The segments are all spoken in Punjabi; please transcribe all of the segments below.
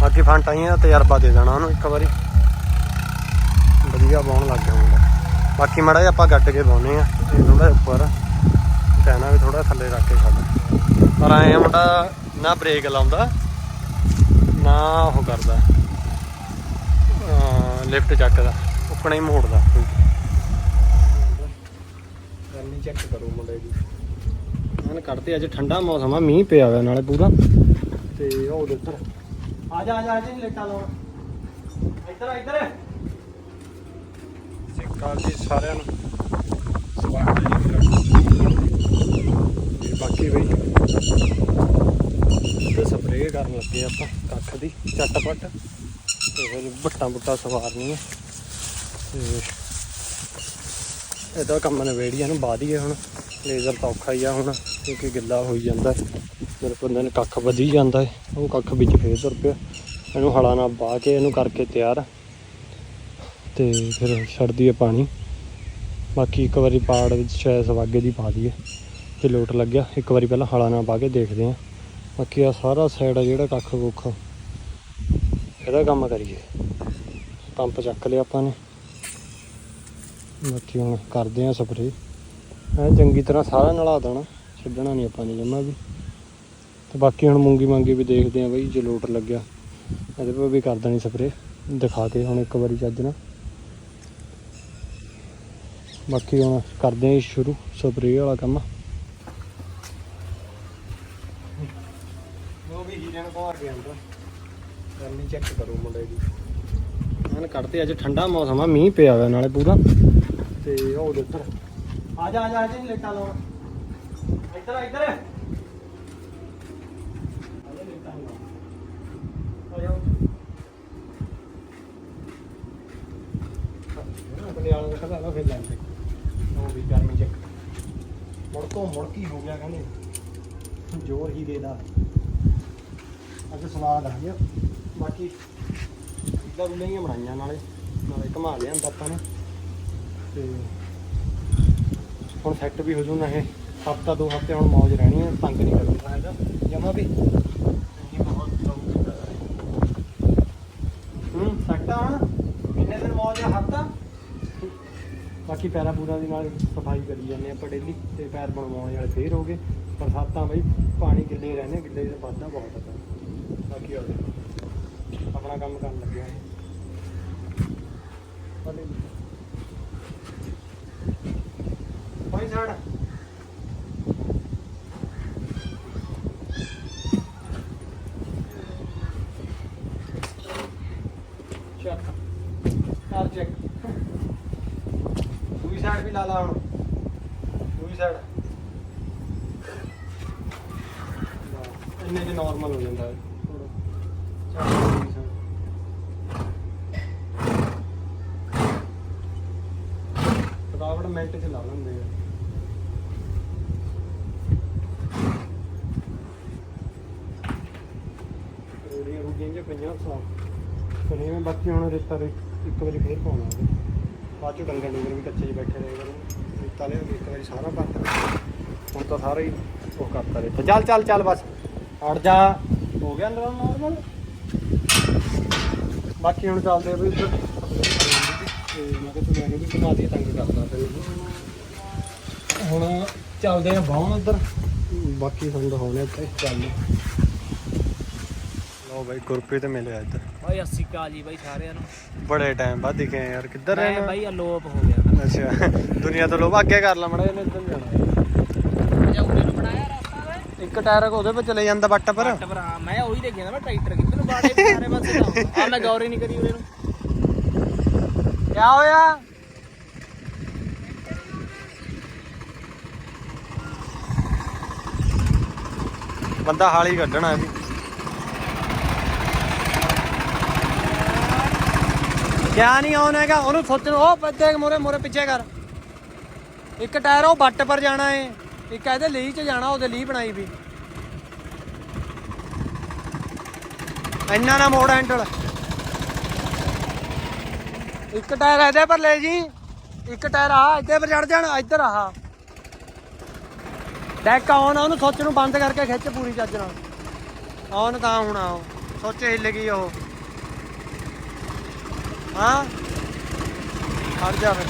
ਬਾਕੀ ਫੰਟਾਈਆਂ ਦਾ ਤਜਰਬਾ ਦੇ ਦੇਣਾ ਉਹਨੂੰ ਇੱਕ ਵਾਰੀ। ਵਧੀਆ ਬਾਉਣ ਲੱਗ ਮੁੰਡਾ। ਬਾਕੀ ਮੜਾ ਜਿਹਾ ਆਪਾਂ ਗੱਡ ਕੇ ਬਾਉਨੇ ਆ ਤੇ ਥੋੜਾ ਉੱਪਰ। ਕਹਿਣਾ ਵੀ ਥੋੜਾ ਥੱਲੇ ਰੱਖ ਕੇ ਖੜਾ ਪਰ ਆਏ ਮੁੰਡਾ ਨਾ ਬ੍ਰੇਕ ਲਾਉਂਦਾ ਨਾ ਉਹ ਕਰਦਾ। ਲਿਫਟ ਚੱਕਦਾ ਉੱਕਣਾ ਹੀ ਮੋੜਦਾ। ਕਰਨੀ ਚੈੱਕ ਕਰੋ ਮੁੰਡੇ ਦੀ। ਹਨ ਕੱਢਦੇ ਅੱਜ ਠੰਡਾ ਮੌਸਮ ਆ ਮੀਂਹ ਪਿਆ ਹੋਇਆ ਨਾਲੇ ਪੂਰਾ। ਤੇ ਉਹ ਉੱਧਰ ਆ ਜਾ ਆ ਜਾ, ਆ ਲੇਟਾ ਲਾਉਣ। ਇੱਧਰ ਇੱਧਰ। ਸਿੱਕਾਲ ਜੀ ਸਾਰਿਆਂ ਨੂੰ ਸਵਾਗਤ ਹੈ ਜੀ। ਬਾਕੀ ਬਈ ਤੇ ਸਪਰੇਅ ਕਰਨ ਲੱਗੇ ਆਪਾਂ ਕੱਖ ਦੀ ਚੱਟਪਟ ਤੇ ਫਿਰ ਬੱਟਾਂ ਬੁੱਟਾਂ ਸਵਾਰਨੀ ਹੈ ਇਹਦਾ ਕੰਮ ਨਵੇੜੀਆਂ ਨੂੰ ਬਾਅਦ ਹੁਣ। ਲੇਜ਼ਰ ਤਾਂ ਔਖਾ ਹੀ ਆ ਹੁਣ, ਕਿਉਂਕਿ ਗਿੱਲਾ ਹੋਈ ਜਾਂਦਾ। ਮੇਰੇ ਬੰਦੇ ਨੇ ਕੱਖ ਵਧੀ ਜਾਂਦਾ ਹੈ ਉਹ ਕੱਖ ਵਿੱਚ ਫੇਰ ਤੁਰ ਪਿਆ। ਇਹਨੂੰ ਹਲਾ ਨਾਲ ਬਾਹ ਕੇ ਇਹਨੂੰ ਕਰਕੇ ਤਿਆਰ। ਤੇ ਫਿਰ ਛੱਡ ਦਈਏ ਪਾਣੀ। ਬਾਕੀ ਇੱਕ ਵਾਰੀ ਪਾੜ ਵਿੱਚ ਸ਼ਾਇਦ ਸਵਾਗੇ ਦੀ ਪਾ ਦਈਏ, ਤੇ ਲੋਟ ਲੱਗਿਆ ਇੱਕ ਵਾਰੀ ਪਹਿਲਾਂ ਹਲਾ ਨਾਲ ਪਾ ਕੇ ਦੇਖਦੇ ਹਾਂ ਬਾਕੀ ਆ ਸਾਰਾ ਸਾਈਡ ਆ ਜਿਹੜਾ ਕੱਖ ਕੁੱਖ ਇਹਦਾ ਕੰਮ ਕਰੀਏ। ਪੰਪ ਚੱਕ ਲਿਆ ਆਪਾਂ ਨੇ। ਬਾਕੀ ਹੁਣ ਕਰਦੇ ਆ ਸਪਰੇ ਐ ਚੰਗੀ ਤਰ੍ਹਾਂ ਸਾਰਾ ਨਲਾ ਦੇਣਾ। ਛੱਡਣਾ ਨਹੀਂ ਆਪਾਂ ਨੇ ਜਮਾ ਵੀ। ਤੇ ਬਾਕੀ ਹੁਣ ਮੂੰਗੀ ਮੰਗੀ ਵੀ ਦੇਖਦੇ ਆ ਬਈ, ਜੇ ਲੋਟ ਲੱਗਿਆ। ਇਹਦੇ ਪਰ ਵੀ ਕਰ ਦੇਣੀ ਸਪਰੇ ਦਿਖਾ ਕੇ ਹੁਣ ਇੱਕ ਵਾਰੀ ਚੱਜ ਨਾਲ। ਬਾਕੀ ਹੁਣ ਕਰਦੇ ਆ ਸ਼ੁਰੂ ਸਪਰੇ ਵਾਲਾ ਕੰਮ। ਉਹ ਵੀ ਹੀਰੇ ਨੂੰ ਘਮਾਰ ਕੇ ਆਂਦਾ ਚੈੱਕ ਕਰੋ ਮੁੰਡੇ ਦੀ। ਹਨ ਕੱਢਦੇ ਅੱਜ ਠੰਡਾ ਮੌਸਮ ਆ, ਮੀਂਹ ਪਿਆ ਹੋਇਆ ਨਾਲੇ ਪੂਰਾ। ਤੇ ਉਹ ਉਹਦੇ ਉੱਧਰ। ਆ ਜਾ ਆ ਜਾ, ਆ ਲੇਟਾ ਲਾਉਣ। ਇੱਧਰ ਇੱਧਰ ਆ ਜਾ ਲੇਟਾ ਲਾਉਣ। ਆ ਜਾਓ ਆਪਣੇ ਆਲੇ ਦਾ ਖੜਾ ਲਾ ਫਿਰ ਲੈਂਦੇ ਉਹ ਵੀ ਗਰਮੀ ਚੱਕ ਮੁੜਕੋ ਮੁੜਕੀ ਹੋ ਗਿਆ ਕਹਿੰਦੇ। ਜ਼ੋਰ ਹੀ ਦੇਦਾ। ਅੱਜ ਸਵਾਦ ਆ ਗਿਆ। ਬਾਕੀ ਇਦਾਂ ਰੁਲੀਆਂ ਬਣਾਈਆਂ ਨਾਲੇ। ਨਾਲੇ ਘਮਾ ਲਿਆ ਹੁੰਦਾ ਆਪਾਂ ਨੇ। ਤੇ ਹੁਣ ਸੈੱਟ ਵੀ ਹੋ ਜੂ ਨਾ ਇਹ। ਹਫਤਾ ਦੋ ਹਫ਼ਤੇ ਹੁਣ ਮੌਜ ਰਹਿਣੀ ਹੈ ਤੰਗ ਨਹੀਂ ਕਰੂਗਾ ਇਹਦਾ। ਜਮਾ ਵੀ। ਹੂੰ ਸੈੱਟ ਆ ਹੁਣ। ਕਿੰਨੇ ਦਿਨ ਮੌਜ ਆ? ਹਫਤਾ? ਬਾਕੀ ਪੈਰਾਂ ਪੂਰਾ ਦੀ ਨਾਲ ਸਫ਼ਾਈ ਕਰੀ ਜਾਂਦੇ ਆਪਾਂ ਡੇਲੀ ਤੇ ਪੈਰ ਬਣਵਾਉਣ ਵਾਲੇ ਫੇਰ ਹੋ ਗਏ। ਬਰਸਾਤਾਂ ਬਈ ਪਾਣੀ ਗਿੱਲੇ ਰਹਿੰਦੇ, ਗਿੱਲੇ ਦਾ ਵਾਧਾ ਬਹੁਤ ਹੈ ਬਾਕੀ ਆ ਆਪਣਾ ਕੰਮ ਕਰਨ ਲੱਗਿਆ ਹੈ ਕੋਈ ਸਾੜ ਚੱਕ। ਕਰ ਚੈੱਕ ਦੂਜੀ ਸਾਈਡ ਵੀ ਲਾ ਲਾ ਹੁਣ। ਦੂਜੀ ਸਾਈਡ ਇੰਨੇ ਚ ਨਾਰਮਲ ਹੋ ਜਾਂਦਾ ਥੋੜਾ ਚੱਲ ਮਿੰਟ ਚ ਲਾ ਲੈਂਦੇ ਆ। ਰੋੜੀਆਂ ਰੂੜੀਆਂ ਜਿਹੀਆਂ ਪਈਆਂ ਸਾਫ਼ ਕਰੇ ਬਾਕੀ ਹੁਣ ਰੇਤਾ ਇੱਕ ਵਾਰੀ ਫੇਰ ਪਾਉਣਾ। ਉਹਦੇ ਬਾਅਦ ਚ ਡੰਗਰ ਡੰਗਰ ਵੀ ਕੱਚੇ ਜਿਹੇ ਬੈਠੇ ਰਹੇ ਕਰਨ ਰੇਤਾ ਇੱਕ ਵਾਰੀ ਸਾਰਾ ਭਰਤਾ ਹੁਣ ਤਾਂ ਸਾਰਾ ਹੀ ਉਹ ਕਰਤਾ ਰੇਤਾ। ਚੱਲ ਚੱਲ ਚੱਲ ਬਸ। ਹਟ ਜਾ। ਹੋ ਗਿਆ ਅੰਦਰ ਨਾਰਮਲ ਬਾਕੀ ਹੁਣ ਚੱਲਦੇ ਆ ਵੀ ਉੱਧਰ। ਮੈਂ ਕਿਹਾ ਤੂੰ ਮੈਨੂੰ ਵੀ ਘੁਮਾ ਦੇ ਤੰਗ ਕਰਦਾ ਫਿਰ ਹੁਣ ਚੱਲਦੇ ਆ ਬਾਹਣ ਉੱਧਰ। ਬਾਕੀ ਤੁਹਾਨੂੰ ਦਿਖਾਉਣੇ ਉੱਤੇ ਚੱਲ। ਲਓ ਬਾਈ, ਗੁਰਪ੍ਰੀਤ ਮਿਲਿਆ ਇੱਧਰ। ਬਾਈ ਸਤਿ ਸ਼੍ਰੀ ਅਕਾਲ ਜੀ ਬਾਈ ਸਾਰਿਆਂ ਨੂੰ। ਬੜੇ ਟਾਈਮ ਬਾਅਦ ਦਿਖੇ ਆ ਯਾਰ ਕਿੱਧਰ ਮੈਂ ਰਹਿਣਾ ਬਾਈ ਅਲੋਪ ਹੋ ਗਿਆ। ਅੱਛਾ ਦੁਨੀਆ ਤੋਂ ਲੋਭ ਅੱਗੇ ਕਰ ਲਾ ਮੜਾ ਇਹਨੇ ਇੱਧਰ ਜਾਣਾ। ਅਜਾ ਉਹਨੇ ਨੂੰ ਬਣਾਇਆ ਰਸਤਾ ਵੇ। ਇੱਕ ਟਾਇਰ ਉਹਦੇ ਪਰ ਚਲੇ ਜਾਂਦਾ ਬੱਟ ਪਰ। ਭਰਾ ਮੈਂ ਉਹੀ ਦੇਖਿਆ ਨਾ ਮੈਂ ਟਰੈਕਟਰ ਕਿੱਧਰ ਨੂੰ ਬਾੜੇ ਸਾਰੇ ਪਾਸੇ। ਆ ਮੈਂ ਗੌਰ ਹੀ ਨਹੀਂ ਕਰੀ ਉਹਦੇ ਨੂੰ। ਕਿਆ ਹੋਇਆ? ਬੰਦਾ ਹਾਲੀ ਕੱਢਣਾ ਇਹ ਵੀ ਕਿਆ ਨਹੀਂ ਆਉਣ ਹੈਗਾ, ਉਹਨੂੰ ਸੋਚਣ ਉਹ ਬੱਦੇ ਮੋਰੇ ਮੋਰੇ ਪਿੱਛੇ ਕਰ। ਇੱਕ ਟਾਇਰ ਉਹ ਬੱਟ ਪਰ ਜਾਣਾ ਏ। ਇੱਕ ਇਹਦੇ ਲੀ ਚ ਜਾਣਾ, ਉਹਦੇ ਲੀ ਬਣਾਈ ਵੀ। ਇੰਨਾ ਨਾ ਮੋੜ ਹੈਂਡਲ ਇੱਕ ਟਾਇਰ ਇਹਦੇ ਪਰ ਲੈ ਜੀ। ਇੱਕ ਟਾਇਰ ਆ ਇੱਥੇ ਪਰ ਚੜ ਜਾਣਾ, ਇੱਧਰ ਆਹ। ਡੈਕ ਆਨ ਆ ਉਹਨੂੰ ਸੁੱਚ ਨੂੰ ਬੰਦ ਕਰਕੇ ਖਿੱਚ ਪੂਰੀ ਚੱਜ ਨਾਲ। ਆਨ ਤਾਂ ਹੁਣ ਆਓ। ਸੋਚੇ ਹਿੱਲ ਗਈ ਉਹ। ਹਾਂ। ਖੜ ਜਾ ਫਿਰ।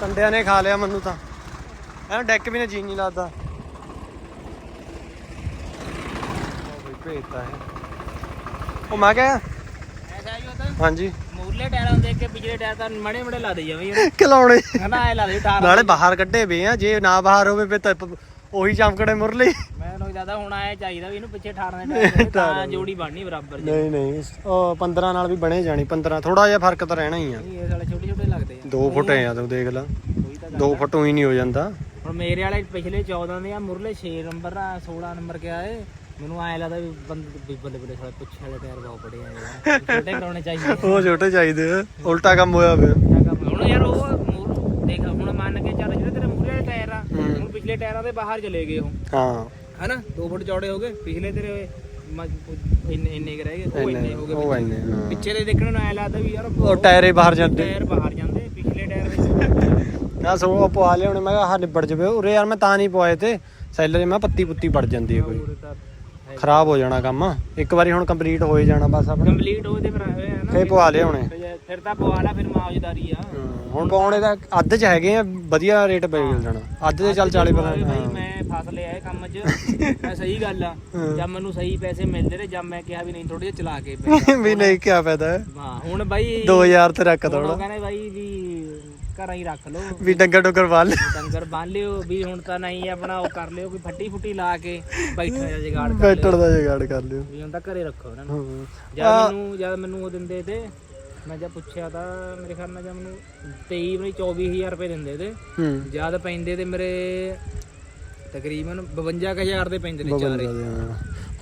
ਕੰਡਿਆਂ ਨੇ ਖਾ ਲਿਆ ਮੈਨੂੰ ਤਾਂ। ਐਂ ਡੈਕ ਵੀ ਨਾ ਜੀ ਨਹੀਂ ਲੱਗਦਾ। ਉਹ ਵੀ ਭੇਜਤਾ ਹੈ ਉਹ ਮੈਂ ਕਿਹਾ ਐਸਾ ਹੀ ਹੁੰਦਾ ਹਾਂਜੀ। ਮੂਰਲੇ ਟਾਇਰਾਂ ਨੂੰ ਦੇਖ ਕੇ ਪਿਛਲੇ ਟਾਇਰ ਤਾਂ ਮੜੇ ਮੜੇ ਲਾ ਦੇ ਜਾਵੇ ਯਾਰ ਖਿਲਾਉਣੇ ਹਨਾ ਐ ਲਾ ਦੇ ਟਾਰ ਨਾਲੇ ਬਾਹਰ ਕੱਢੇ ਵੇ ਆ ਜੇ ਨਾ ਬਾਹਰ ਹੋਵੇ ਫਿਰ ਤਾਂ ਉਹੀ ਚਮਕੜੇ ਮੁਰਲੇ। ਮੈਨੂੰ ਜ਼ਿਆਦਾ ਹੁਣ ਆਇਆ ਚਾਹੀਦਾ ਵੀ ਇਹਨੂੰ ਪਿੱਛੇ 18 ਦੇ ਟਾਇਰ ਹੋਣ, ਤਾਂ ਜੋੜੀ ਬਣਨੀ ਬਰਾਬਰ ਜੀ ਨਹੀਂ ਨਹੀਂ ਉਹ 15 ਨਾਲ ਵੀ ਬਣੇ ਜਾਣੀ 15 ਥੋੜਾ ਜਿਹਾ ਫ਼ਰਕ ਤਾਂ ਰਹਿਣਾ ਹੀ ਆ। ਇਹ ਸਾਲੇ ਛੋਟੇ ਛੋਟੇ ਲੱਗਦੇ ਆ। 2 ਫੁੱਟ ਆ ਤੂੰ ਦੇਖ ਲੈ। ਉਹੀ ਤਾਂ 2 ਫੁੱਟ ਹੀ ਨਹੀਂ ਹੋ ਜਾਂਦਾ। ਹੁਣ ਮੇਰੇ ਵਾਲੇ ਪਿਛਲੇ 14 ਦੇ ਆ ਮੁਰਲੇ 6 ਨੰਬਰ ਆ 16 ਨੰਬਰ ਕਿਹਾ ਏ? ਮੈਨੂੰ ਐ ਲੱਗਦਾ ਵੀ ਬੰਦੇ ਬੱਲੇ ਬੱਲੇ ਸਾਲੇ ਪਿੱਛੇ ਵਾਲੇ ਟਾਇਰ ਬਹੁਤ ਬੜੇ ਆ ਯਾਰ ਛੋਟੇ ਕਰਾਉਣੇ ਚਾਹੀਦੇ ਉਹ ਛੋਟੇ ਚਾਹੀਦੇ ਉਲਟਾ ਕੰਮ ਹੋਇਆ ਪਿਆ। ਕਿਆ? ਹੁਣ ਯਾਰ ਉਹ ਦੇਖ ਹੁਣ ਮੰਨ ਕੇ ਚੱਲ ਜਿਹੜੇ ਤੇਰੇ ਮੂਰੇ ਵਾਲੇ ਟਾਇਰ ਆ ਹੁਣ ਪਿਛਲੇ ਟਾਇਰਾਂ ਦੇ ਬਾਹਰ ਚਲੇ ਗਏ ਉਹ। ਹਾਂ। ਹਨਾ 2 ਫੁੱਟ ਚੌੜੇ ਹੋ ਗਏ ਪਿਛਲੇ ਤੇਰੇ ਮ- ਇੰਨੇ ਇੰਨੇ ਕੁ ਰਹਿ ਗਏ ਉਹ ਇੰਨੇ ਹੋ ਗਏ ਉਹ ਇੰਨੇ ਹਾਂ। ਪਿੱਛੇ ਦੇ ਦੇਖਣ ਨੂੰ ਐ ਲੱਗਦਾ ਵੀ ਯਾਰ ਉਹ ਟਾਇਰੇ ਬਾਹਰ ਜਾਂਦੇ। ਟਾਇਰ ਬਾਹਰ ਜਾਂਦੇ ਪਿਛਲੇ ਟਾਇਰ ਵਿੱਚ। ਨਾ ਸੋ ਉਹ ਪਵਾ ਲਿਆ ਹੁਣ ਮੈਂ ਕਿਹਾ ਆਹ ਨਿਬੜ ਜਵੇ ਉਰੇ ਯਾਰ ਮੈਂ ਤਾਂ ਨਹੀਂ ਪਵਾਏ ਤੇ ਸੈਲਰ ਮੈਂ ਪੱਤੀ ਪੁੱਤੀ ਪੜ ਜਾਂਦੀ ਹੈ ਕੋਈ। ਉਰੇ ਤਾਂ ਖਰਾਬ ਹੋ ਜਾਣਾ ਕੰਮ। ਇੱਕ ਵਾਰੀ ਹੁਣ ਕੰਪਲੀਟ ਹੋਏ ਜਾਣਾ ਬਸ ਆਪਣਾ। ਕੰਪਲੀਟ ਹੋ ਤੇ ਫਿਰ ਹੋਇਆ ਨਾ। ਫੇਰ ਪਵਾ ਲਿਆ ਹੁਣੇ। ਫਿਰ- ਤਾਂ ਪਵਾ ਲਾ ਫਿਰ ਮਾਉਜਦਾਰੀ ਆ। ਹੁਣ ਪਾਉਣੇ ਦਾ ਅੱਧ ਚ ਹੈਗੇ ਆ ਵਧੀਆ ਰੇਟ ਪੈ ਮਿਲ ਜਾਣਾ। ਅੱਧ ਦੇ ਚੱਲ 40 ਭਾਈ ਹਾਂ। ਮੈਂ ਫਸ ਲਿਆ ਇਹ ਕੰਮ 'ਚ। ਮੈਂ ਸਹੀ ਗੱਲ ਆ। ਜਦ ਮੈਨੂੰ ਸਹੀ ਪੈਸੇ ਮਿਲਦੇ ਨੇ ਜਦ ਮੈਂ ਕਿਹਾ ਵੀ ਨਹੀਂ ਥੋੜੇ ਜਿਹਾ ਚਲਾ ਕੇ ਵੀ ਨਹੀਂ ਕੀ ਫਾਇਦਾ। ਹੈ ਹਾਂ ਹੁਣ ਬਾਈ 2000 ਤੇ ਰੱਖ ਉਹ ਕਹਿੰਦੇ ਬਾਈ ਵੀ ਘਰਾਂ ਹੀ ਰੱਖ ਲਓ। ਵੀ ਡੰਗਰ ਡੁੰਗਰ ਵਾਲ ਡੰਗਰ ਬੰਨ ਲਿਓ ਵੀ ਹੁਣ ਤਾਂ ਨਹੀਂ ਆਪਣਾ ਉਹ ਕਰ ਲਿਓ ਕੋਈ ਫੱਟੀ ਫੁੱਟੀ ਲਾ ਕੇ ਬੈਠਾ ਜਾਂ ਜਗਾੜ ਕਰ ਬੈਠਣ ਦਾ ਜਗਾੜ ਕਰ ਲਿਓ। ਵੀ ਹੁਣ ਤਾਂ ਘਰੇ ਰੱਖੋ ਇਹਨਾਂ ਨੂੰ। ਜਦ ਮੈਨੂੰ ਜਦ ਮੈਨੂੰ ਉਹ ਦਿੰਦੇ ਤੇ ਮੈਂ ਜਦ ਪੁੱਛਿਆ ਤਾਂ ਮੇਰੇ ਖਿਆਲ ਨਾਲ ਜਦ ਮੈਨੂੰ 23 ਨਹੀਂ 24000 ਰੁਪਏ ਦਿੰਦੇ ਤੇ ਜਦ ਪੈਂਦੇ ਤੇ ਮੇਰੇ ਤਕਰੀਬਨ 52000 ਦੇ ਪੈਂਦੇ ਨੇ ਚਾਰੇ।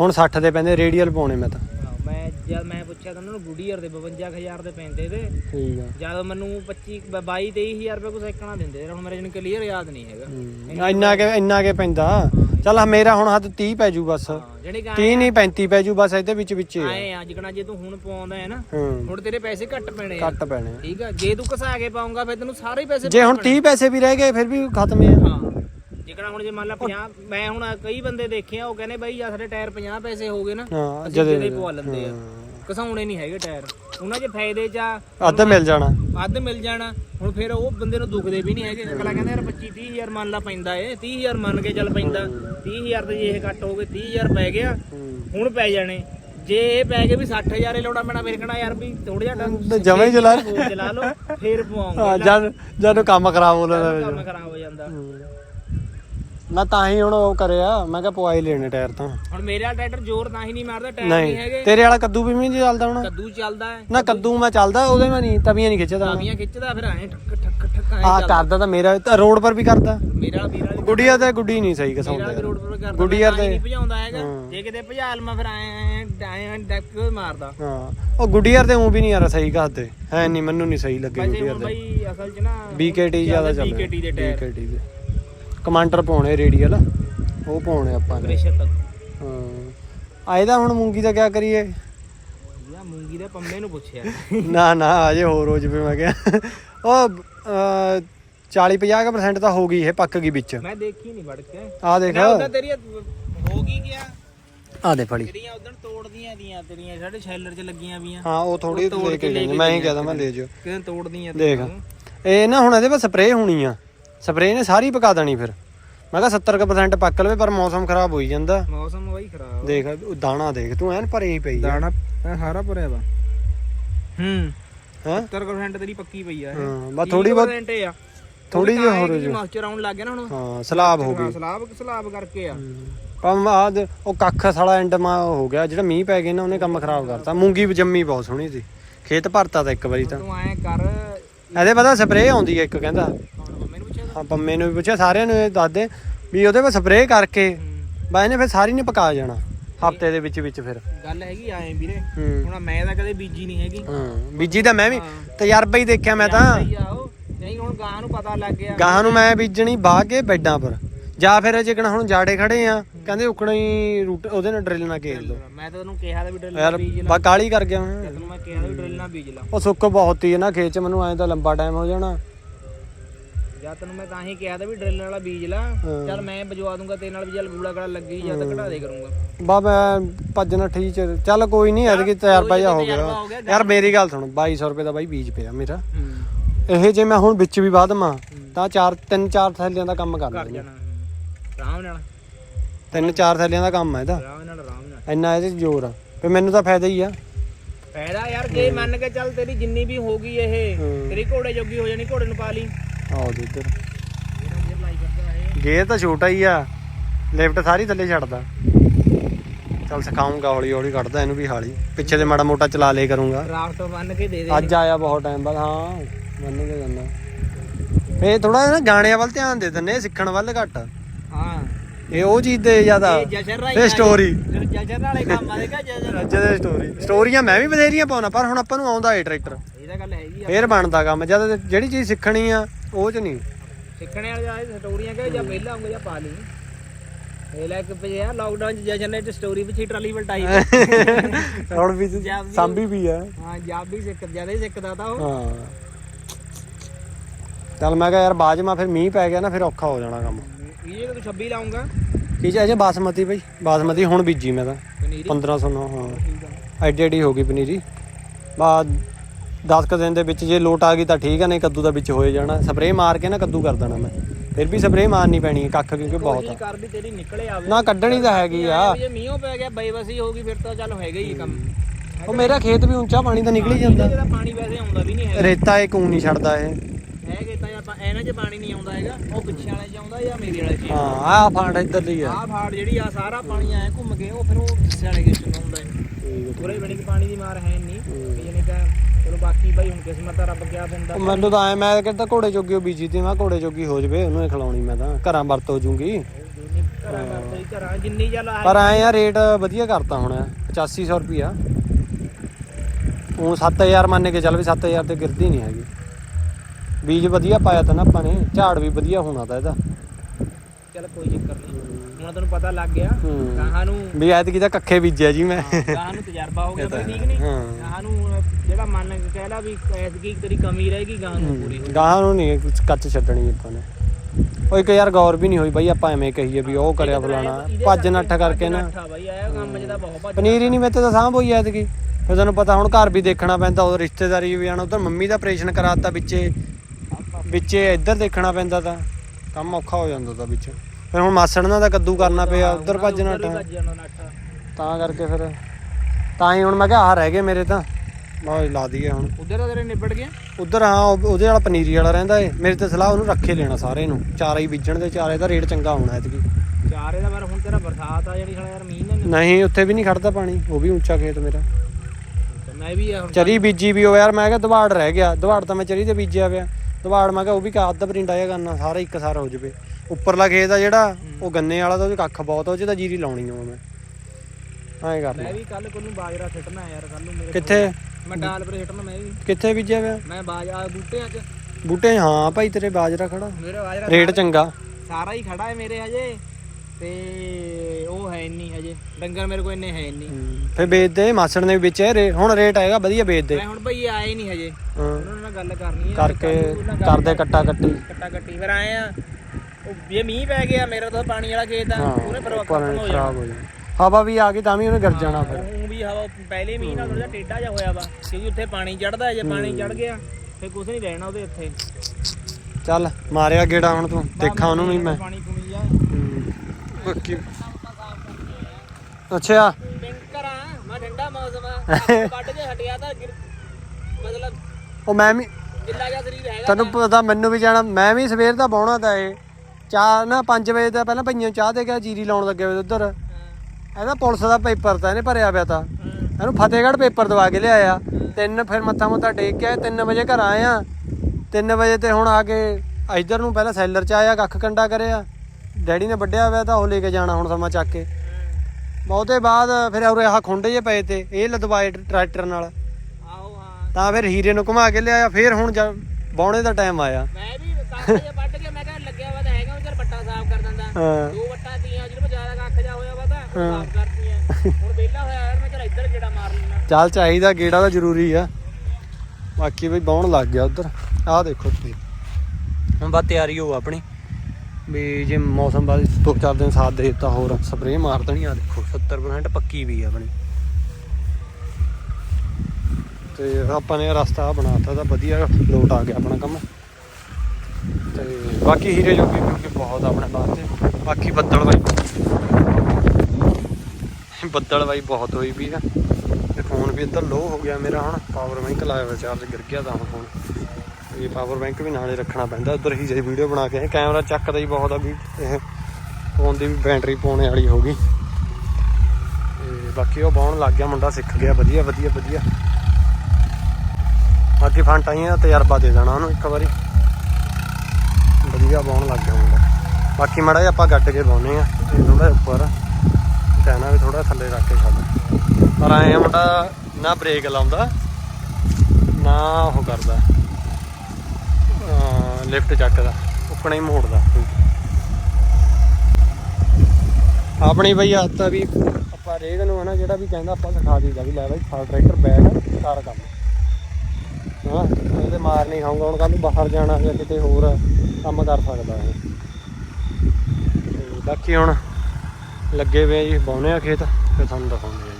ਹੁਣ 60 ਦੇ ਪੈਂਦੇ ਰੇਡੀਅਲ ਪਾਉਣੇ ਮੈਂ ਤਾਂ। ਮੈਂ ਜਦ ਮੈਂ ਪੁੱਛਿਆ ਤਾਂ ਉਹਨਾਂ ਨੂੰ ਗੁੱਡੀਅਰ ਦੇ 52000 ਦੇ ਪੈਂਦੇ ਤੇ। ਠੀਕ ਆ। ਜਦ ਮੈਨੂੰ 25 22 23000 ਰੁਪਏ ਕੁਛ ਸੈਕਣਾ ਦਿੰਦੇ ਤੇ ਹੁਣ ਮੇਰੇ ਜਣ ਕਲੀਅਰ ਯਾਦ ਨਹੀਂ ਹੈਗਾ। ਇੰਨਾ ਕੇ ਇੰਨਾ ਕੇ ਪੈਂਦਾ। ਚੱਲ ਮੇਰਾ ਹੁਣ ਹੱਥ 30 ਪੈ ਜੂ ਬਸ। ਹਾਂ ਜਿਹੜੀ ਗਾ 30 ਨਹੀਂ 35 ਪੈ ਜੂ ਬਸ ਇਹਦੇ ਵਿੱਚ ਵਿੱਚ। ਆਏ ਆ ਜਿਕਣਾ ਜੇ ਤੂੰ ਹੁਣ ਪਾਉਂਦਾ ਹੈ ਨਾ ਹੁਣ ਤੇਰੇ ਪੈਸੇ ਘੱਟ ਪੈਣੇ ਆ। ਘੱਟ ਪੈਣੇ। ਠੀਕ ਆ ਜੇ ਤੂੰ ਘਸਾ ਕੇ ਪਾਉਂਗਾ ਫਿਰ ਤੈਨੂੰ ਸਾਰੇ ਪੈਸੇ ਜੇ ਹੁਣ 30 ਪੈਸੇ ਵੀ ਰਹਿ ਗਏ ਫਿਰ ਵੀ ਖਤਮ ਹੀ ਹਾਂ। ਜਿਕਣਾ ਹੁਣ ਜੇ ਮੰਨ ਲਾ 50 ਮੈਂ ਹੁਣ ਕਈ ਬੰਦੇ ਦੇਖੇ ਆ ਉਹ ਕਹਿੰਦੇ ਬਾਈ ਆ ਸਾਡੇ ਟਾਇਰ 50 ਪੈਸੇ ਹੋ ਗਏ ਨਾ ਹਾਂ ਅਸੀਂ ਜਦੇ ਜਦੇ ਪਵਾ ਲੈਂਦੇ ਆ। ਘਸਾਉਣੇ ਨਹੀਂ ਹੈਗੇ ਟਾਇਰ। ਉਹਨਾਂ 'ਚ ਫਾਇਦੇ 'ਚ ਆ ਅੱਧ ਮਿਲ ਜਾਣਾ। ਅੱਧ ਮਿਲ ਜਾਣਾ। ਹੁਣ ਫਿਰ ਉਹ ਬੰਦੇ ਨੂੰ ਦੁਖਦੇ ਵੀ ਨਹੀਂ ਹੈਗੇ। ਅਗਲਾ ਕਹਿੰਦਾ ਯਾਰ 25 30000 ਮੰਨ ਲਾ ਪੈਂਦਾ ਏ 30000 ਮੰਨ ਕੇ ਚੱਲ ਪੈਂਦਾ। 30000 ਤੇ ਜੇ ਇਹ ਘੱਟ ਹੋ ਗਏ 30000 ਪੈ ਗਿਆ ਹੁਣ ਪੈ ਜਾਣੇ। ਜੇ ਇਹ ਪੈ ਗਏ ਵੀ 60000 ਇਹ ਲੋੜਾ ਪੈਣਾ ਫਿਰ ਕਹਣਾ ਯਾਰ ਵੀ ਥੋੜਾ ਜਿਹਾ ਜਮਾਂ ਹੀ ਚਲਾ ਲਓ ਫਿਰ ਪਵਾਉਂਗਾ। ਹਾਂ ਜਦ ਜਦ ਕੰਮ ਖਰਾਬ ਹੋ ਲੈਣਾ ਕੰਮ ਖਰਾਬ ਹੋ ਜਾਂਦਾ। ਮੈਂ ਤਾਂ ਹੀ ਹੁਣ ਉਹ ਕਰਿਆ ਮੈਂ ਕਿਹਾ ਪਵਾਈ ਲੈਣੇ ਟਾਇਰ ਤਾਂ। ਹੁਣ ਮੇਰੇ ਵਾਲਾ ਟਰੈਕਟਰ ਜ਼ੋਰ ਤਾਂ ਹੀ ਨਹੀਂ ਮਾਰਦਾ ਟਾਇਰ ਨਹੀਂ ਨਹੀਂ ਹੈਗੇ। ਤੇਰੇ ਵਾਲਾ ਕੱਦੂ ਵੀ ਨਹੀਂ ਚੱਲਦਾ ਹੁਣ? ਕੱਦੂ ਚੱਲਦਾ ਹੈ। ਨਾ ਕੱਦੂ ਮੈਂ ਚੱਲਦਾ ਉਹਦੇ ਮੈਂ ਨਹੀਂ ਤਵੀਆਂ ਨਹੀਂ ਖਿੱਚਦਾ। ਤਾਵੀਆਂ ਖਿੱਚਦਾ ਫਿਰ ਐਂ ਠੱਕ ਠੱਕ ਠੱਕ ਐਂ ਆ ਚੱਲਦਾ। ਕਰਦਾ ਤਾਂ ਮੇਰਾ ਤਾਂ ਰੋਡ ਪਰ ਵੀ ਕਰਦਾ। ਮੇਰਾ ਵਾਲਾ ਵੀਰਾ ਗੁੱਡੀਆ ਤੇ ਗੁੱਡੀ ਨਹੀਂ ਸਹੀ ਮੇਰਾ ਕਸਾਉਂਦਾ। ਵਾਲਾ ਵੀ ਰੋਡ ਪਰ ਕਰਦਾ ਗੁੱਡੀਆ ਮੈਂ ਤਾਂ ਹੀ ਤੇ- ਨਹੀਂ ਭਜਾਉਂਦਾ ਹੈਗਾ। ਹਾਂ। ਜੇ ਕਿਤੇ ਭਜਾ ਲਵਾਂ ਫਿਰ ਐਂ ਐਂ ਡੱਕ ਮਾਰਦਾ। ਹਾਂ ਉਹ ਗੁੱਡੀਅਰ ਤੇ ਉਹ ਵੀ ਨਹੀਂ ਯਾਰ ਸਹੀ ਕਹਤੇ ਹੈ ਨਹੀਂ ਮੈਨੂੰ ਨਹੀਂ ਸਹੀ ਲੱਗੇ ਹੁਣ ਦੇ ਬਾਈ ਅਸਲ 'ਚ ਨਾ BKT ਜ਼ਿਆਦਾ ਚੱਲ BKT ਦੇ ਟਾਇਰ। BKT ਦੇ। ਕਮਾਂਡਰ ਪਾਉਣੇ ਰੇਡੀਅਲ ਉਹ ਪਾਉਣੇ ਆਪਾਂ ਨੇ। ਪ੍ਰੈਸ਼ਰ ਤੱਕ ਹਾਂ। ਆ ਇਹਦਾ ਹੁਣ ਮੂੰਗੀ ਦਾ ਕੀ ਕਰੀਏ? ਯਾ ਮੂੰਗੀ ਦੇ ਪੰਮੇ ਨੂੰ ਪੁੱਛਿਆ। ਨਾ ਨਾ ਅਜੇ ਹੋਰ ਹੋ ਜਵੇ ਮੈਂ ਕਿਹਾ। ਉਹ 40 50% ਤਾਂ ਹੋ ਗਈ ਇਹ ਪੱਕ ਗਈ ਵਿੱਚ। ਮੈਂ ਦੇਖੀ ਨਹੀਂ ਵੜ ਕੇ। ਆ ਦੇਖ। ਨਾ ਉਦਾਂ ਤੇਰੀ ਹੋ ਗਈ ਗਿਆ ਆ ਦੇ ਫੜੀ ਜਿਹੜੀਆਂ ਉਦੋਂ ਤੋੜਦੀਆਂ ਦੀਆਂ ਤੇਰੀਆਂ ਸਾਡੇ ਸ਼ੈਲਰ 'ਚ ਲੱਗੀਆਂ ਵੀਆਂ। ਹਾਂ ਉਹ ਥੋੜੀ ਲੈ ਕੇ ਗਈ ਮੈਂ ਹੀ ਕਹਦਾ ਮੈਂ ਲੈ ਜਾਓ। ਕਿਵੇਂ ਤੋੜਦੀਆਂ ਦੇਖ। ਇਹ ਨਾ ਹੁਣ ਇਹਦੇ ਪਰ ਸਪਰੇਅ ਹੋਣੀ ਆ। ਸਪਰੇਅ ਨੇ ਸਾਰੀ ਪਕਾ ਦੇਣੀ ਫਿਰ। ਮੈਂ ਕਿਹਾ 70% ਪੱਕ ਲਵੇ ਪਰ ਮੌਸਮ ਖਰਾਬ ਹੋਈ ਜਾਂਦਾ। ਮੌਸਮ ਬਾਈ ਖਰਾਬ ਦੇਖ ਉਹ ਦਾਣਾ ਦੇਖ ਤੂੰ ਐਨ ਭਰੀ ਪਈ ਆ। ਦਾਣਾ ਹਾਰਾ ਭਰਿਆ ਵਾ। ਹੂੰ। ਹਾਂ? 70% ਤੇਰੀ ਪੱਕੀ ਪਈ ਆ ਹਾਂ ਬਸ ਥੋੜੀ ਬਹੁਤ ਬਹੁਤ ਆ। ਥੋੜੀ ਜਿਹੀ ਹੋਰ ਹੋ ਜੀ ਮਾਸਟਰ ਆਉਣ ਲੱਗ ਗਿਆ ਨਾ ਹੁਣ। ਹਾਂ ਸਲਾਬ ਹੋ ਗਈ। ਸਲਾਬ ਸਲਾਬ ਕਰਕੇ ਆ। ਪਰ ਆਦ ਉਹ ਕੱਖ ਸਾਲਾ ਐਂਡ ਮਾ ਹੋ ਗਿਆ ਜਿਹੜਾ ਮੀਂਹ ਪੈ ਗਿਆ ਨਾ ਉਹਨੇ ਕੰਮ ਖਰਾਬ ਕਰਤਾ। ਮੂੰਗੀ ਜੰਮੀ ਬਹੁਤ ਸੋਹਣੀ ਸੀ। ਖੇਤ ਭਰਤਾ ਤਾਂ ਇੱਕ ਵਾਰੀ ਤਾਂ। ਤੂੰ ਐਂ ਕਰ ਇਹਦੇ ਪਤਾ ਸਪਰੇਅ ਆਉਂਦੀ ਹੈ ਇੱਕ ਕਹਿੰਦਾ। ਹਾਂ ਪੰਮੇ ਨੂੰ ਵੀ ਪੁੱਛਿਆ ਸਾਰਿਆਂ ਨੂੰ ਇਹ ਦੱਸ ਦੇ ਵੀ ਉਹਦੇ ਵਿੱਚ ਸਪਰੇਅ ਕਰਕੇ ਬਾ ਇਹਨੇ ਫਿਰ ਸਾਰੀ ਨੇ ਪਕਾ ਜਾਣਾ ਹਫ਼ਤੇ ਦੇ ਵਿੱਚ ਵਿੱਚ ਫਿਰ। ਗੱਲ ਹੈਗੀ ਐਂ ਵੀਰੇ। ਹੂੰ। ਹੁਣ ਮੈਂ ਤਾਂ ਕਦੇ ਬੀਜੀ ਨਹੀਂ ਹੈਗੀ। ਹਾਂ ਬੀਜੀ ਤਾਂ ਮੈਂ ਵੀ ਤਜਰਬਾ ਹੀ ਦੇਖਿਆ ਮੈਂ ਤਾਂ। ਸਹੀ ਆ ਉਹ। ਨਹੀਂ ਹੁਣ ਗਾਂ ਨੂੰ ਪਤਾ ਲੱਗ ਗਿਆ। ਗਾਹਾਂ ਨੂੰ ਮੈਂ ਬੀਜਣੀ ਬਾਹ ਕੇ ਬੈਡਾਂ ਪਰ। ਜਾਂ ਫਿਰ ਜਿਕਣਾ ਹੁਣ ਜਾੜੇ ਖੜੇ ਆ ਕਹਿੰਦੇ ਉਕਣਾ ਹੀ ਰੂਟ ਉਹਦੇ ਨਾਲ ਡਰਿਲ ਨਾਲ ਘੇਰ ਲਓ। ਮੈਂ ਤਾਂ ਤੈਨੂੰ ਕਿਹਾ ਤਾਂ ਵੀ ਡਰਿਲ ਨਾਲ ਯਾਰ ਬੀਜ ਲਾ। ਬਾ ਕਾਲੀ ਕਰ ਗਿਆ। ਮੈਂ ਤੈਨੂੰ ਮੈਂ ਕਿਹਾ ਵੀ ਡਰਿਲ ਨਾਲ ਬੀਜ ਲਾ। ਉਹ ਸੁੱਕ ਬਹੁਤ ਹੀ ਹੈ ਨਾ ਖੇਤ ਚ ਮੈਨੂੰ ਐਂ ਤਾਂ ਲੰਬਾ ਟਾਈਮ ਹੋ ਜਾਣਾ। ਜਾਂ ਤੈਨੂੰ ਮੈਂ ਤਾਂ ਹੀ ਕਿਹਾ ਤਾਂ ਵੀ ਡਰਿਲ ਵਾਲਾ ਬੀਜ ਲਾ। ਹਾਂ। ਚੱਲ ਮੈਂ ਬਜਵਾ ਦੂੰਗਾ ਤੇਰੇ ਨਾਲ ਵੀ ਚੱਲ ਗੂੜਾ ਗੜਾ ਲੱਗੀ ਜਾਂ ਤਾਂ ਘਟਾ ਦੇ ਕਰੂੰਗਾ। ਬਾ ਮੈਂ ਭੱਜਣਾ ਠੀਕ ਚ ਚੱਲ ਕੋਈ ਨਹੀਂ ਐਤਕੀ ਤਜਰਬਾ ਜਾ ਹੋ ਹੋ ਗਿਆ ਯਾਰ ਮੇਰੀ ਗੱਲ ਸੁਣ 2200 ਰੁਪਏ ਦਾ ਬਾਈ ਬੀਜ ਪਿਆ ਮੇਰਾ। ਹੂੰ। ਇਹ ਜੇ ਮੈਂ ਹੁਣ ਵਿੱਚ ਵੀ ਵਾਧਮਾ ਤਾਂ ਚਾਰ ਤਿੰਨ ਚਾਰ ਥੈਲੀਆਂ ਦਾ ਕੰਮ ਕਰ ਲੈਣਾ ਆਰਾਮ ਨਾਲ। ਤਿੰਨ ਚਾਰ ਥੈਲੀਆਂ ਦਾ ਕੰਮ ਹੈ ਇਹਦਾ। ਆਰਾਮ ਨਾਲ ਆਰਾਮ ਨਾਲ। ਇੰਨਾ ਇਹਦੇ ਜ਼ੋਰ ਆ। ਫਿਰ ਮੈਨੂੰ ਤਾਂ ਫਾਇਦਾ ਹੀ ਆ। ਫਾਇਦਾ ਯਾਰ ਜੇ ਮੰਨ ਕੇ ਚੱਲ ਤੇਰੀ ਜਿੰਨੀ ਵੀ ਹੋਗੀ ਇਹ ਹੂੰ। ਤੇਰੀ ਘੋੜੇ ਜੋਗੀ ਹੋ ਜਾਣੀ ਘੋੜੇ ਨੂੰ ਪਾ ਲਈ। ਆਓ ਦੇ ਇੱਧਰ। ਜੇ ਇਹ ਗੇਅਰ ਤਾਂ ਛੋਟਾ ਹੀ ਆ। ਲਿਫਟ ਸਾਰੀ ਥੱਲੇ ਛੱਡਦਾ। ਚੱਲ ਸਿਖਾਉਂਗਾ ਹੌਲੀ ਹੌਲੀ ਕੱਢਦਾ ਇਹਨੂੰ ਵੀ ਹਾਲੀ। ਪਿੱਛੇ ਤੇ ਮਾੜਾ ਮੋਟਾ ਚਲਾ ਲੇ ਕਰੂੰਗਾ। ਰਾਫਟ ਬੰਨ ਕੇ ਦੇ ਦੇ। ਅੱਜ ਆਇਆ ਬਹੁਤ ਟਾਈਮ ਬਾਅਦ। ਹਾਂ ਮੰਨ ਕੇ ਜਾਂਦਾ ਇਹ ਥੋੜਾ ਨਾ ਗਾਣਿਆਂ ਵੱਲ ਧਿਆਨ ਦੇ ਦਿੰਨੇ ਸਿੱਖਣ ਵੱਲ ਘੱਟ। ਹਾਂ। ਇਹ ਉਹ ਚੀਜ਼ ਦੇ ਜ਼ਿਆਦਾ। ਇਹ ਵਾਲੇ ਕੰਮ ਦੇ ਸਟੋਰੀ ਸਟੋਰੀਆਂ ਮੈਂ ਵੀ ਬਥੇਰੀਆਂ ਪਾਉਣਾ ਪਰ ਹੁਣ ਆਪਾਂ ਨੂੰ ਆਉਂਦਾ ਏ ਟਰੈਕਟਰ ਇਹ ਤਾਂ ਗੱਲ ਹੈਗੀ ਆ। ਫੇਰ ਬਣਦਾ ਕੰਮ। ਜਦ ਜਿਹੜੀ ਚੀਜ਼ ਸਿੱਖਣੀ ਆ ਉਹ ਚ ਨਹੀਂ। ਸਿੱਖਣੇ ਵਾਲੇ ਆ ਸਟੋਰੀਆਂ ਕਹੇ ਜਾਂ ਪਹਿਲਾਂ ਆਉਂਗੇ ਜਾਂ ਪਾ ਲਈ। ਇਹ ਲੈ ਕੇ ਪਿਆ ਲਾਕਡਾਊਨ ਚ ਜਸ਼ਨ ਨੇ ਸਟੋਰੀ ਵਿੱਚ ਹੀ ਟਰਾਲੀ ਵਲਟਾਈ ਹੁਣ ਵੀ ਸਾਂਭੀ ਵੀ ਆ। ਹਾਂ ਜਾਬ ਵੀ ਸਿੱਖ ਜ਼ਿਆਦਾ ਹੀ ਸਿੱਖਦਾ ਤਾਂ ਉਹ। ਹਾਂ। ਚੱਲ ਮੈਂ ਕਿਹਾ ਯਾਰ ਬਾਜਮਾ ਫਿਰ ਮੀਂਹ ਪੈ ਗਿਆ ਨਾ ਫਿਰ ਔਖਾ ਹੋ ਜਾਣਾ ਕੰਮ। ਇਹ ਤੂੰ 26 ਲਾਉਂਗਾ। ਕੀ ਚਾਹੀਏ ਬਾਸਮਤੀ ਬਈ। ਬਾਸਮਤੀ ਹੁਣ ਬੀਜੀ ਮੈਂ ਤਾਂ। ਪਨੀਰੀ। 1500 ਹਾਂ। ਠੀਕ ਆ। ਐਡੀ ਐਡੀ ਹੋ ਗਈ ਪਨੀਰੀ। ਬਾਅਦ 10 ਕੁ ਦਿਨ ਦੇ ਵਿੱਚ ਜੇ ਲੋਟ ਆ ਗਈ ਤਾਂ ਠੀਕ ਆ ਨਹੀਂ ਕੱਦੂ ਦਾ ਵਿੱਚ ਹੋਏ ਜਾਣਾ। ਸਪਰੇਅ ਮਾਰ ਕੇ ਨਾ ਕੱਦੂ ਕਰ ਦੇਣਾ ਮੈਂ। ਫਿਰ ਵੀ ਸਪਰੇਅ ਮਾਰਨੀ ਪੈਣੀ ਹੈ ਕੱਖ ਕਿਉਂਕਿ ਬਹੁਤ ਆ। ਕੋਸ਼ਿਸ਼ ਕਰ ਵੀ ਤੇਰੀ ਨਿਕਲੇ ਆਵੇ। ਨਾ ਕੱਢਣੀ ਤਾਂ ਹੈਗੀ ਆ। ਜੇ ਮੀਂਹੋਂ ਪੈ ਗਿਆ ਬੇਵਸੀ ਹੋ ਗਈ ਫਿਰ ਤਾਂ ਚੱਲ ਹੈਗਾ ਹੀ ਇਹ ਕੰਮ। ਉਹ ਮੇਰਾ ਖੇਤ ਵੀ ਉੱਚਾ ਪਾਣੀ ਤਾਂ ਨਿਕਲ ਹੀ ਜਾਂਦਾ। ਜਿਹਦਾ ਪਾਣੀ ਵੈਸੇ ਆਉਂਦਾ ਵੀ ਨਹੀਂ ਹੈਗਾ। ਰੇਤਾ ਇਹ ਕੂੰ ਨਹੀਂ ਛੱਡਦਾ ਇਹ। ਹੈਗੇ ਤਾਂ ਆਪਾਂ ਇਹਨਾਂ 'ਚ ਪਾਣੀ ਨਹੀਂ ਆਉਂਦਾ ਹੈਗਾ ਉਹ ਪਿੱਛੇ ਵਾਲੇ 'ਚ ਆਉਂਦਾ ਜਾਂ ਮੇਰੇ ਵਾਲੇ 'ਚ ਹਾਂ ਆਹ ਫਾਂਡ ਇੱਧਰਲੀ ਆ। ਆਹ ਫਾੜ ਜਿਹੜੀ ਆ ਸਾਰਾ ਪਾਣੀ ਆਇਆ ਘੁੰਮ ਕੇ ਉਹ ਫਿਰ ਉਹ ਪਿੱਛੇ ਵਾਲੇ ਕਿਸ ਨੂੰ ਆਉਂਦਾ ਹੈ। ਪੂਰੇ ਬਣੀ ਕਿ ਪਾਣੀ ਦੀ ਮਾਰ ਹੈ ਨਹੀਂ ਵੀ ਇਹਨੇ ਕਹਾ ਚਲੋ ਬਾਕੀ ਭਾਈ ਹੁਣ ਕਿਸਮਤ ਦਾ ਰੱਬ ਕਿਆ ਦਿੰਦਾ। ਉਹ ਮੈਨੂੰ ਤਾਂ ਐ ਮੈਂ ਕਹਿੰਦਾ ਘੋੜੇ ਜੋਗੀ ਉਹ ਬੀਜੀ ਤੀ ਮੈਂ ਘੋੜੇ ਜੋਗੀ ਹੋ ਜਵੇ ਉਹਨੂੰ ਖਿਲਾਉਣੀ ਮੈਂ ਤਾਂ। ਘਰਾਂ ਵਰਤ ਹੋ ਜੂਗੀ। ਘਰਾਂ ਕਰਦੇ ਹੀ ਘਰਾਂ ਜਿੰਨੀ ਚੱਲ ਆ ਪਰ ਐ ਆ ਰੇਟ ਵਧੀਆ ਕਰਤਾ ਹੁਣ 8500 ਰੁਪਿਆ ਉਹ 7000 ਮੰਨ ਕੇ ਚੱਲ ਵੀ 7000 ਤੇ ਗਿਰਦੀ ਨਹੀਂ ਹੈਗੀ। ਬੀਜ ਵਧੀਆ ਪਾਇਆ ਤਾਂ ਨਾ ਆਪਾਂ ਨੇ ਝਾੜ ਵੀ ਵਧੀਆ ਹੋਣਾ ਤਾਂ ਇਹਦਾ। ਚੱਲ ਕੋਈ ਚੱਕਰ ਨਹੀਂ। ਹੁਣ ਤੈਨੂੰ ਪਤਾ ਲੱਗ ਗਿਆ ਹੂੰ। ਗਾਹਾਂ ਨੂੰ ਵੀ ਐਤਕੀ ਤਾਂ ਕੱਖੇ ਬੀਜਿਆ ਜੀ ਮੈਂ। ਗਾਹਾਂ ਨੂੰ ਤਜਰਬਾ ਹੋ ਗਿਆ ਬਈ ਠੀਕ ਨਹੀਂ। ਹਾਂ। ਗਾਹਾਂ ਨੂੰ ਜਿਹੜਾ ਮੰਨ ਕੇ ਕਹਿ ਲਾ ਵੀ ਐਤਕੀ ਤੇਰੀ ਕਮੀ ਰਹੇਗੀ ਗਾਹਾਂ ਨੂੰ ਪੂਰੀ ਹੋ ਗਾਹਾਂ ਨੂੰ ਨਹੀਂ ਕੁਛ ਕੱਚ ਛੱਡਣੀ ਆਪਾਂ ਨੇ। ਉਹ ਇੱਕ ਯਾਰ ਗੌਰ ਵੀ ਨਹੀਂ ਹੋਈ ਬਾਈ ਆਪਾਂ ਐਵੇਂ ਕਹੀਏ ਵੀ ਉਹ ਕਰਿਆ ਫਲਾਣਾ ਭੱਜ ਨੱਠ ਕਰਕੇ ਨਾ। ਅੱਠਾ ਬਈ ਇਹ ਕੰਮ ਜਿਹਦਾ ਬਹੁਤ ਭੱਜ ਪਨੀਰ ਹੀ ਨਹੀਂ ਮੇਤੇ ਤਾਂ ਸਾਂਭ ਹੋਈ ਐਤਕੀ। ਫਿਰ ਤੁਹਾਨੂੰ ਪਤਾ ਹੁਣ ਘਰ ਵੀ ਦੇਖਣਾ ਪੈਂਦਾ ਉਹ ਰਿਸ਼ਤੇਦਾਰੀ ਵੀ ਆਣਾ ਉਧਰ ਮੰਮੀ ਦਾ ਆਪਰੇਸ਼ਨ ਕਰਾਤਾ ਵਿੱਚੇ। ਵਿੱਚੇ ਇੱਧਰ ਦੇਖਣਾ ਪੈਂਦਾ ਤਾਂ ਕੰਮ ਔਖਾ ਹੋ ਜਾਂਦਾ ਤਾਂ ਵਿੱਚ। ਫਿਰ ਹੁਣ ਮਾਸੜ ਨਾਲ ਦਾ ਕੱਦੂ ਕਰਨਾ ਪਿਆ ਉਧਰ ਭੱਜਣਾ ਟਾ ਤਾਂ। ਕਰਕੇ ਫਿਰ ਤਾਂ ਹੀ ਹੁਣ ਮੈਂ ਕਿਹਾ ਆਹ ਰਹਿ ਗਏ ਮੇਰੇ ਤਾਂ। ਮੈਂ ਕਿਹਾ ਲਾ ਦਈਏ ਹੁਣ। ਉਧਰ ਤਾਂ ਤੇਰੇ ਨਿਬੜ ਗਿਆ? ਉਧਰ ਹਾਂ ਉਹ- ਉਹਦੇ ਵਾਲਾ ਪਨੀਰੀ ਵਾਲਾ ਰਹਿੰਦਾ ਏ। ਮੇਰੇ ਤੇ ਸਲਾਹ ਉਹਨੂੰ ਰੱਖੇ ਲੈਣਾ ਸਾਰੇ ਨੂੰ। ਚਾਰਾ ਹੀ ਬੀਜਣ ਦੇ ਚਾਰੇ ਦਾ ਰੇਟ ਚੰਗਾ ਹੋਣਾ ਐਤਕੀ। ਚਾਰੇ ਦਾ ਪਰ ਹੁਣ ਤੇਰਾ ਬਰਸਾਤ ਆ ਜਿਹੜੀ ਸਾਲਾ ਯਾਰ ਮੀਂਹ ਨੇ ਨਹੀਂ ਉੱਥੇ ਵੀ ਨਹੀਂ ਖੜਦਾ ਪਾਣੀ। ਉਹ ਵੀ ਉੱਚਾ ਖੇਤ ਮੇਰਾ। ਮੈਂ ਵੀ ਆ ਹੁਣ। ਚਰੀ ਬੀਜੀ ਵੀ ਉਹ ਯਾਰ ਮੈਂ ਕਿਹਾ ਦਵਾੜ ਰਹਿ ਗਿਆ। ਦਵਾੜ ਤਾਂ ਮੈਂ ਚਰੀ ਤੇ ਬੀਜਿਆ ਪਿਆ। ਦਵਾੜ ਮੈਂ ਕਿਹਾ ਉਹ ਵੀ ਕਾ ਅੱਧ ਪਰਿੰਡਾ ਜਿਹਾ ਕਰਨਾ ਸਾਰਾ ਇੱਕ ਸਾਰ ਹੋ ਜਵੇ। ਉੱਪਰਲਾ ਖੇਤ ਆ ਜਿਹੜਾ ਉਹ ਗੰਨੇ ਵਾਲਾ ਤਾਂ ਉਹ 'ਚ ਕੱਖ ਬਹੁਤ ਆ, ਉਹ ਚ ਤਾਂ ਜੀਰੀ ਲਾਉਣੀ ਆ ਮੈਂ। ਐਂ ਕਰਨਾ ਮੈਂ ਵੀ ਕੱਲ ਕੋਲ ਨੂੰ ਬਾਜਰਾ ਸਿੱਟਣਾ ਯਾਰ ਕੱਲ ਨੂੰ ਮੇਰੇ ਕਿੱਥੇ? ਮੈਂ ਡਾਲ ਪਰ ਸਿੱਟਣਾ ਮੈਂ ਵੀ। ਕਿੱਥੇ ਬੀਜਿਆ ਮੈਂ ਬੂਟਿਆਂ 'ਚ ਬੂਟੇ ਹਾਂ ਭਾਈ ਤੇਰੇ ਬਾਜਰਾ ਖੜਾ। ਮੇਰੇ ਬਾਜਰਾ ਰੇਟ ਚੰਗਾ। ਸਾਰਾ ਹੀ ਖੜਾ ਹੈ ਮੇਰੇ ਹਜੇ। ਤੇ ਉਹ ਹੈ ਨਹੀਂ ਹਜੇ। ਡੰਗਰ ਮੇਰੇ ਕੋਲ ਇੰਨੇ ਹੈ ਨਹੀਂ ਫੇ ਵੇਚ ਦੇ ਮਾਸੜ ਨੇ ਵੀ ਵੇਚਿਆ ਰੇ- ਹੁਣ ਰੇਟ ਆਏਗਾ ਵਧੀਆ ਵੇਚ ਦੇ ਮੈਂ ਹੁਣ ਭਈ ਆਏ ਨਹੀਂ ਹਜੇ। ਹਾਂ। ਉਹਨਾਂ ਨਾਲ ਗੱਲ ਕਰਨੀ ਹੈ ਕਰਕੇ ਕਰਦੇ ਕੱਟਾ ਕੱਟੀ ਕੱਟਾ ਕੱਟੀ ਫਿਰ ਆਏ ਆ ਉਹ ਜੇ ਮੀਂਹ ਪੈ ਗਿਆ ਮੇਰਾ ਤਾਂ ਪਾਣੀ ਵਾਲਾ ਖੇਤ ਆ ਹਾਂ ਪੂਰੇ ਪਾਣੀ ਹੋ ਖਰਾਬ ਹੋ ਜਾਣਾ। ਹਵਾ ਵੀ ਆ ਗਈ ਤਾਂ ਵੀ ਉਹਨੇ ਗਿਰ ਜਾਣਾ ਫਿਰ। ਉਹ ਵੀ ਹਵਾ ਪਹਿਲੇ ਮੀਂਹ ਨਾਲ ਥੋੜਾ ਟੇਢਾ ਜਿਹਾ ਹੋਇਆ ਵਾ ਕਿਉਂਕਿ ਉੱਥੇ ਪਾਣੀ ਚੜਦਾ ਜੇ ਪਾਣੀ ਚੜ ਗਿਆ ਫਿਰ ਕੁਝ ਨਹੀਂ ਰਹਿਣਾ ਉਹਦੇ ਉੱਥੇ। ਚੱਲ ਮਾਰਿਆ ਗੇੜਾ ਹੁਣ ਤੂੰ। ਦੇਖਾਂ ਉਹਨੂੰ ਵੀ ਮੈਂ। ਪਾਣੀ ਪੁਣੀ। ਬਾਕੀ ਅੱਛਾ। ਪਿੰਕਰ ਆ ਮੈਂ ਠੰਡਾ ਮੌਸਮ ਆ। ਕੱਢ ਕੇ ਹਟਿਆ ਤਾਂ ਗਿਰ- ਮਤਲਬ ਉਹ ਮੈਂ ਵੀ ਗਿੱਲਾ ਜਿਹਾ ਸਰੀਰ ਹੈਗਾ ਤੈਨੂੰ ਪਤਾ ਮੈਨੂੰ ਵੀ ਜਾਣਾ ਮੈਂ ਵੀ ਸਵੇਰ ਦਾ ਬਾਉਣਾ ਤਾਂ ਇਹ। ਚਾਹ ਨਾ 5 ਵਜੇ ਦਾ ਪਹਿਲਾਂ ਭਈਆਂ ਨੂੰ ਚਾਹ ਦੇ ਗਿਆ ਜੀਰੀ ਲਾਉਣ ਲੱਗੇ ਹੋਏ ਉਧਰ। ਇਹਦਾ ਪੁਲਿਸ ਦਾ ਪੇਪਰ ਤਾਂ ਇਹਨੇ ਭਰਿਆ ਪਿਆ ਤਾਂ। ਇਹਨੂੰ ਫਤਿਹਗੜ੍ਹ ਪੇਪਰ ਦਵਾ ਕੇ ਲਿਆਇਆ। ਤਿੰਨ ਫਿਰ ਮੱਥਾ ਮੁੱਥਾ ਟੇਕ ਕੇ 3 ਵਜੇ ਘਰ ਆਏ ਆ। 3 ਵਜੇ ਤੇ ਹੁਣ ਆ ਕੇ ਇੱਧਰ ਨੂੰ ਪਹਿਲਾਂ ਸੈਲਰ ਚ ਆਇਆ ਕੱਖ ਕੰਡਾ ਕਰਿਆ। ਡੈਡੀ ਨੇ ਵੱਢਿਆ ਹੋਇਆ ਤਾਂ ਉਹ ਲੈ ਕੇ ਜਾਣਾ ਹੁਣ ਸਮਾਂ ਚੱਕ ਕੇ। ਬਹੁਤੇ ਬਾਅਦ ਫਿਰ ਉਰੇ ਆਹ ਖੁੰਡੇ ਜੇ ਪਏ ਤੇ ਇਹ ਲਦਵਾਏ ਟਰੈਕਟਰ ਨਾਲ। ਆਹੋ ਹਾਂ। ਤਾਂ ਫਿਰ ਹੀਰੇ ਨੂੰ ਘੁਮਾ ਕੇ ਲਿਆਇਆ ਫਿਰ ਹੁਣ ਬਾਉਣੇ ਦਾ ਟਾਈਮ ਆਇਆ। ਮੈਂ ਵੀ ਕੱਖ ਜਿਹਾ ਵੱਢ ਕੇ ਮੈਂ ਕਿਹਾ ਲੱਗਿਆ ਵਾ ਤਾਂ ਹੈਗਾ ਉਹ ਚਲ ਬੱਟਾ ਸਾਫ਼ ਕਰ ਦਿੰਦਾ। ਹਾਂ। ਦੋ ਵੱਟਾਂ ਤੀਆਂ ਜਿਹਨੂੰ ਜ਼ਿਆਦਾ ਕੱਖ ਜਾ ਹੋਇਆ ਵਾ ਤਾਂ ਉਹ ਸਾਫ਼ ਕਰਤੀਆਂ। ਹੁਣ ਵਿਹਲਾ ਹੋਇਆ ਯਾਰ ਮੈਂ ਚਲ ਇੱਧਰ ਜਿਹੜਾ ਮਾਰ ਲੈਣਾ ਚੱਲ ਚਾਹੀਦਾ ਗੇੜਾ ਤਾਂ ਜ਼ਰੂਰੀ ਆ। ਬਾਕੀ ਬਈ ਬਾਉਣ ਲੱਗ ਗਿਆ ਉਧਰ। ਆਹ ਦੇਖੋ ਤੁਸੀਂ। ਹੁਣ ਬਸ ਤਿਆਰੀ ਹੋ ਆਪਣੀ। ਵੀ ਜੇ ਮੌਸਮ ਬਾਅਦ ਦੋ ਚਾਰ ਦਿਨ ਸਾਥ ਦੇ ਦਿੱਤਾ ਹੋਰ ਸਪਰੇਅ ਮਾਰ ਦੇਣੀ ਆ, ਦੇਖੋ 70% ਪੱਕੀ ਵੀ ਆ ਆਪਣੀ। ਤੇ ਆਪਾਂ ਨੇ ਰਸਤਾ ਬਣਾਤਾ, ਤਾਂ ਵਧੀਆ ਲੋਟ ਆ ਗਿਆ ਆਪਣਾ ਕੰਮ। ਤੇ ਬਾਕੀ ਹੀਰੇ ਜੋਗੀ ਕਿਉਂਕਿ ਬਹੁਤ ਆ ਆਪਣੇ ਵਾਸਤੇ ਬਾਕੀ ਬੱਦਲ ਬਾਈ। ਬੱਦਲ ਬਾਈ ਬਹੁਤ ਹੋਈ ਵੀ ਆ। ਤੇ ਫੋਨ ਵੀ ਇੱਧਰ ਲੋ ਹੋ ਗਿਆ ਮੇਰਾ ਹੁਣ ਪਾਵਰ ਬੈਂਕ ਲਾਇਆ ਹੋਇਆ ਚਾਰਜ ਗਿਰ ਗਿਆ ਤਾਂ ਹੁਣ ਫੋਨ ਇਹ ਪਾਵਰ ਬੈਂਕ ਵੀ ਨਾਲੇ ਰੱਖਣਾ ਪੈਂਦਾ, ਉਧਰ ਹੀ ਜੇ ਵੀਡੀਓ ਬਣਾ ਕੇ। ਆਏ। ਕੈਮਰਾ ਚੱਕਦਾ ਹੀ ਬਹੁਤ ਆ ਵੀ ਇਹ ਫੋਨ ਦੀ ਵੀ ਬੈਟਰੀ ਪਾਉਣੇ ਵਾਲੀ ਹੋ ਗਈ ਤੇ ਬਾਕੀ ਉਹ ਬਾਉਣ ਲੱਗ ਗਿਆ, ਮੁੰਡਾ ਸਿੱਖ ਗਿਆ, ਵਧੀਆ ਵਧੀਆ ਵਧੀਆ। ਬਾਕੀ ਫੰਟਾਈਆਂ ਦਾ ਤਜਰਬਾ ਦੇ ਦੇਣਾ ਉਹਨੂੰ ਇੱਕ ਵਾਰੀ। ਵਧੀਆ ਬਾਉਣ ਲੱਗ ਗਿਆ ਮੁੰਡਾ। ਬਾਕੀ ਮੜਾ ਜਿਹਾ ਆਪਾਂ ਗੱਡ ਕੇ ਬਾਉਨੇ ਆ ਤੇ ਥੋੜਾ ਉੱਪਰ। ਕਹਿਣਾ ਵੀ ਥੋੜਾ ਥੱਲੇ ਰੱਖ ਕੇ ਛੱਡ। ਪਰ ਆਏ ਆ ਮੁੰਡਾ, ਨਾ ਬ੍ਰੇਕ ਲਾਉਂਦਾ, ਨਾ ਉਹ ਕਰਦਾ। ਲਿਫਟ ਚੱਕਦਾ ਉੱਕਣਾ ਹੀ ਮੋੜਦਾ ਆਪਣੀ ਬਈ ਆਦਤ ਆ ਵੀ ਆਪਾਂ ਰੇਗ ਨੂੰ ਹਨਾ, ਜਿਹੜਾ ਵੀ ਕਹਿੰਦਾ ਆਪਾਂ ਸਿਖਾ ਦਈਦਾ ਵੀ ਲੈ ਬਈ ਫਾਰ ਟਰੈਕਟਰ ਬੈਠ ਕਰ ਕੰਮ। ਹਾਂ ਇਹਦੇ ਮਾਰ ਨਹੀਂ ਖਾਊਂਗਾ, ਹੁਣ ਕੱਲ ਨੂੰ ਬਾਹਰ ਜਾਣਾ ਜਾਂ ਕਿਤੇ ਹੋਰ ਕੰਮ ਕਰ ਸਕਦਾ ਇਹ। ਬਾਕੀ ਹੁਣ ਲੱਗੇ ਵੇ ਜੀ ਬਾਉਨੇ ਆ ਖੇਤ, ਫਿਰ ਤੁਹਾਨੂੰ ਦਿਖਾਉਂਦੇ